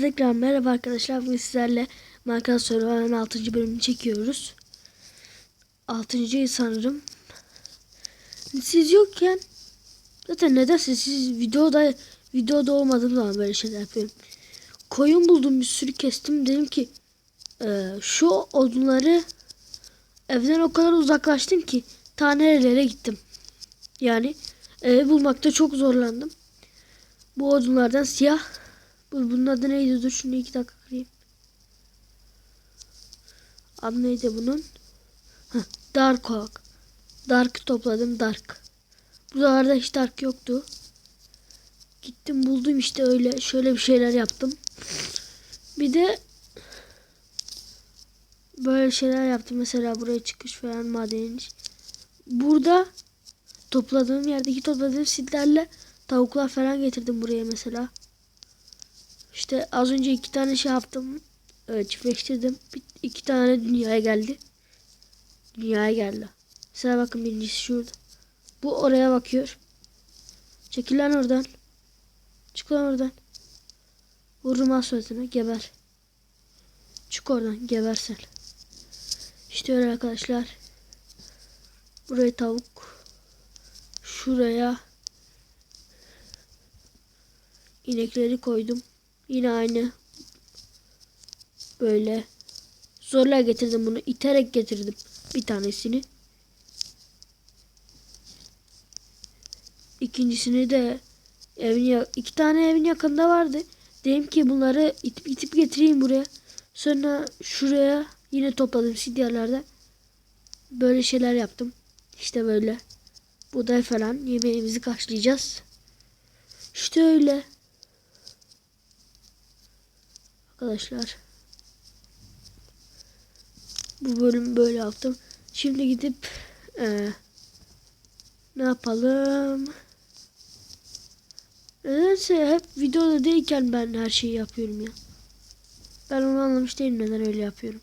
Tekrar merhaba arkadaşlar. Bugün sizlerle Minecraft Survivor'ın 6. bölümünü çekiyoruz. 6. sanırım. Siz yokken zaten nedense siz videoda videoda olmadığım zaman böyle şeyler yapıyorum. Koyun buldum bir sürü kestim. Dedim ki e, şu odunları evden o kadar uzaklaştım ki ta nerelere gittim. Yani evi bulmakta çok zorlandım. Bu odunlardan siyah bu, bunun adı neydi? Dur şunu iki dakika kırayım. Adı neydi bunun? Heh, Dark Oak. Dark topladım Dark. Buralarda hiç Dark yoktu. Gittim buldum işte öyle şöyle bir şeyler yaptım. Bir de böyle şeyler yaptım. Mesela buraya çıkış falan maden Burada topladığım yerdeki topladığım sidlerle tavuklar falan getirdim buraya mesela. İşte az önce iki tane şey yaptım. Evet, çiftleştirdim. Bir, iki tane dünyaya geldi. Dünyaya geldi. Mesela bakın birincisi şurada. Bu oraya bakıyor. Çekil lan oradan. Çık lan oradan. Vururum az. Geber. Çık oradan. Gebersen. İşte öyle arkadaşlar. Buraya tavuk. Şuraya inekleri koydum. Yine aynı. Böyle. Zorla getirdim bunu. iterek getirdim. Bir tanesini. İkincisini de evin iki tane evin yakında vardı. Dedim ki bunları itip, itip getireyim buraya. Sonra şuraya yine topladım sidyalarda. Böyle şeyler yaptım. İşte böyle. Buğday falan yemeğimizi karşılayacağız. İşte öyle. Arkadaşlar. Bu bölüm böyle yaptım. Şimdi gidip e, ne yapalım? Nedense hep videoda değilken ben her şeyi yapıyorum ya. Ben onu anlamış değilim neden öyle yapıyorum.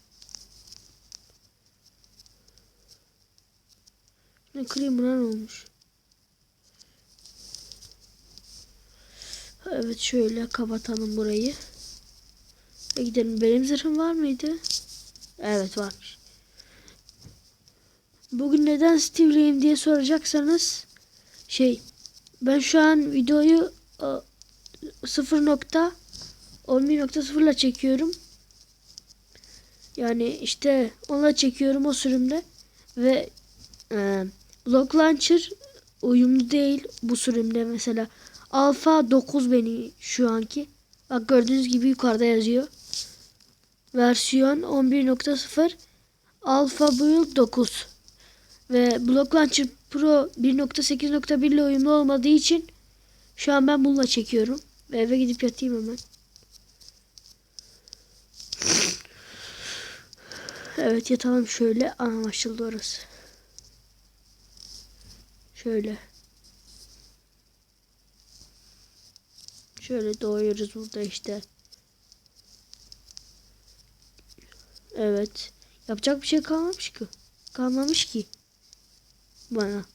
Ne kırayım ne olmuş? Evet şöyle kapatalım burayı. E gidelim. Benim zırhım var mıydı? Evet varmış. Bugün neden Steve'liyim diye soracaksanız şey ben şu an videoyu 0.11.0 ile çekiyorum. Yani işte onunla çekiyorum o sürümde ve e, Block Launcher uyumlu değil bu sürümde mesela. Alpha 9 beni şu anki. Bak gördüğünüz gibi yukarıda yazıyor versiyon 11.0 Alpha Build 9 ve Block Launcher Pro 1.8.1 ile uyumlu olmadığı için şu an ben bununla çekiyorum ve eve gidip yatayım hemen. Evet yatalım şöyle. Anam açıldı orası. Şöyle. Şöyle doğuyoruz burada işte. Evet. Yapacak bir şey kalmamış ki. Kalmamış ki. Bana.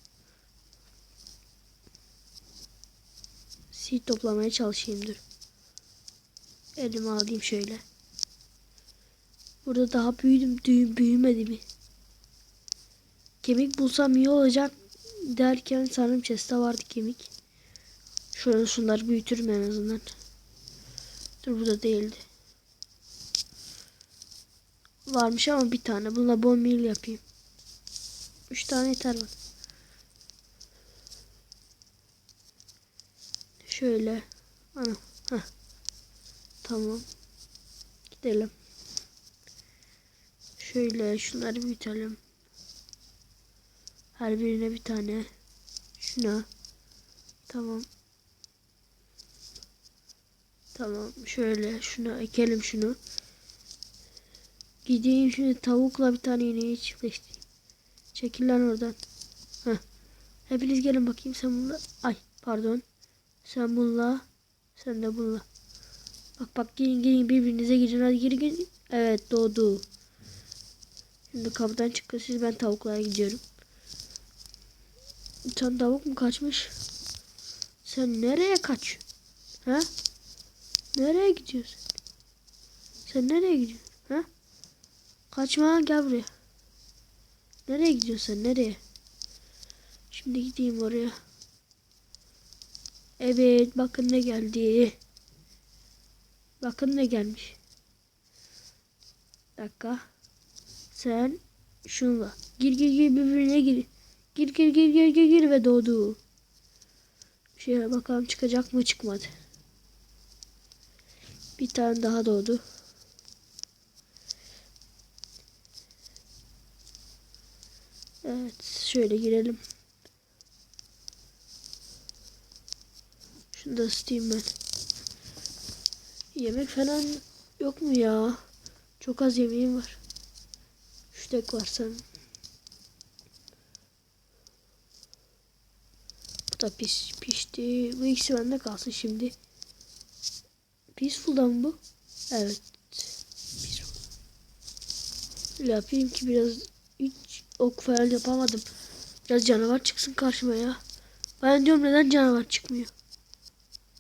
Seed toplamaya çalışayım dur. Elime alayım şöyle. Burada daha büyüdüm. Düğüm büyümedi mi? Kemik bulsam iyi olacak derken sanırım chest'te vardı kemik. Şöyle şunları büyütürüm en azından. Dur bu da değildi. Varmış ama bir tane. Bununla bon yapayım. Üç tane yeter bak. Şöyle. Ana. Heh. Tamam. Gidelim. Şöyle şunları büyütelim. Her birine bir tane. Şuna. Tamam. Tamam. Şöyle şuna ekelim şunu. Gideyim şimdi tavukla bir tane ineği çiftleştireyim. Çekil lan oradan. Heh. Hepiniz gelin bakayım sen bununla. Ay pardon. Sen bununla. Sen de bununla. Bak bak gelin gelin birbirinize girin hadi girin girin. Evet doğdu. Şimdi kapıdan çıkın siz ben tavuklara gidiyorum. Sen tavuk mu kaçmış? Sen nereye kaç? Ha? Nereye gidiyorsun? Sen nereye gidiyorsun? Ha? Kaçma gel buraya. Nereye gidiyorsun sen? Nereye? Şimdi gideyim oraya. Evet bakın ne geldi. Bakın ne gelmiş. dakika. Sen şunla. Gir gir gir birbirine gir. Gir gir gir gir gir gir ve doğdu. Şöyle bakalım çıkacak mı çıkmadı. Bir tane daha doğdu. Evet şöyle girelim. Şunu da ısıtayım ben. Yemek falan yok mu ya? Çok az yemeğim var. Şu tek var sanırım. Bu da pis, pişti. Bu ikisi bende kalsın şimdi. Peaceful'da mı bu? Evet. Peaceful. Yapayım ki biraz ok falan yapamadım. Biraz canavar çıksın karşıma ya. Ben diyorum neden canavar çıkmıyor?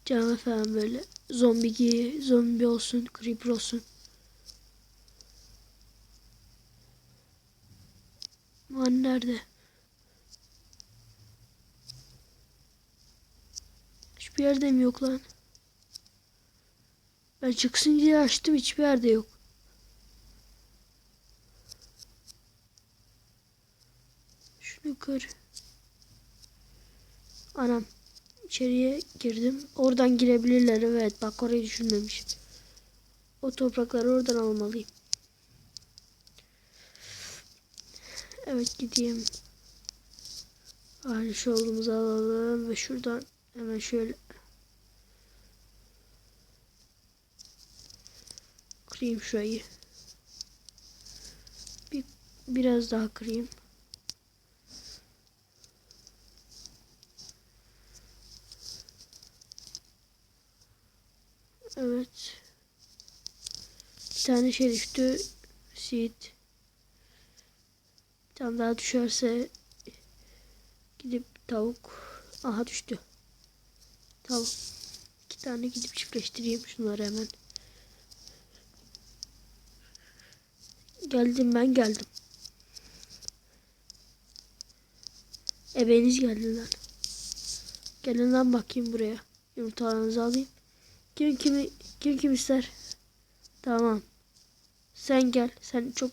Canavar falan böyle. Zombi gibi, zombi olsun, creeper olsun. Man nerede? Hiçbir yerde mi yok lan? Ben çıksın diye açtım hiçbir yerde yok. Yukarı. Anam. içeriye girdim. Oradan girebilirler. Evet bak orayı düşünmemiş. O toprakları oradan almalıyım. Evet gideyim. Aynı şolumuzu alalım ve şuradan hemen şöyle kırayım şurayı. Bir, biraz daha kırayım. Evet. Bir tane şey düştü. Seed. Bir tane daha düşerse gidip tavuk. Aha düştü. Tavuk. İki tane gidip çiftleştireyim şunları hemen. Geldim ben geldim. Ebeniz geldi lan. Gelin lan bakayım buraya. Yumurtalarınızı alayım. Kim kimi kim kim ister? Tamam. Sen gel. Sen çok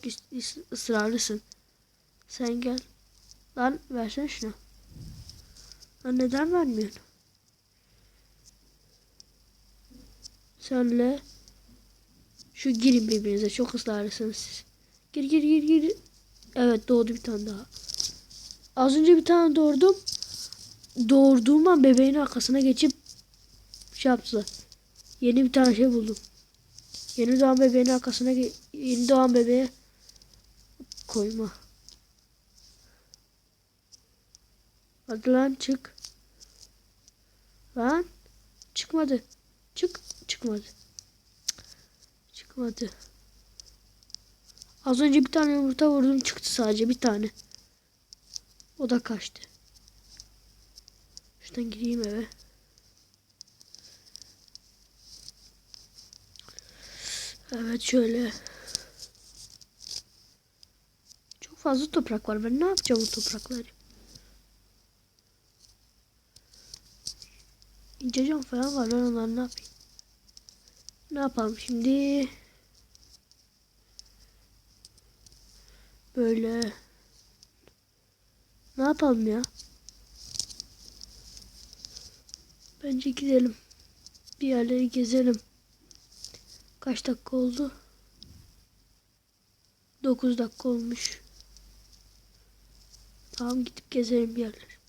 ısrarlısın. Sen gel. Lan versene şunu. Lan neden vermiyorsun? Senle şu girin birbirinize. Çok ısrarlısınız siz. Gir gir gir gir. Evet doğdu bir tane daha. Az önce bir tane doğurdum. Doğurduğum an bebeğin arkasına geçip şey yaptı. Yeni bir tane şey buldum. Yeni doğan bebeğin arkasına yeni doğan bebeğe koyma. Hadi lan çık. Lan çıkmadı. Çık çıkmadı. Çıkmadı. Az önce bir tane yumurta vurdum çıktı sadece bir tane. O da kaçtı. Şuradan gireyim eve. Evet şöyle. Çok fazla toprak var. Ben ne yapacağım o toprakları? İnce cam falan var. Ben onları ne yapayım? Ne yapalım şimdi? Böyle. Ne yapalım ya? Bence gidelim. Bir yerleri gezelim. Kaç dakika oldu? 9 dakika olmuş. Tamam gidip gezelim bir yerler.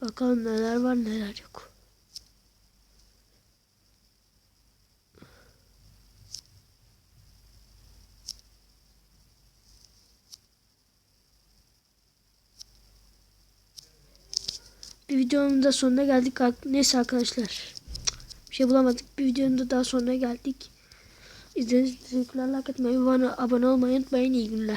Bakalım neler var neler yok. Bir videonun da sonuna geldik. Neyse arkadaşlar. Şey bulamadık. Bir videonun da daha sonuna geldik. İzlediğiniz için teşekkürler. Like bana abone olmayı unutmayın. İyi günler.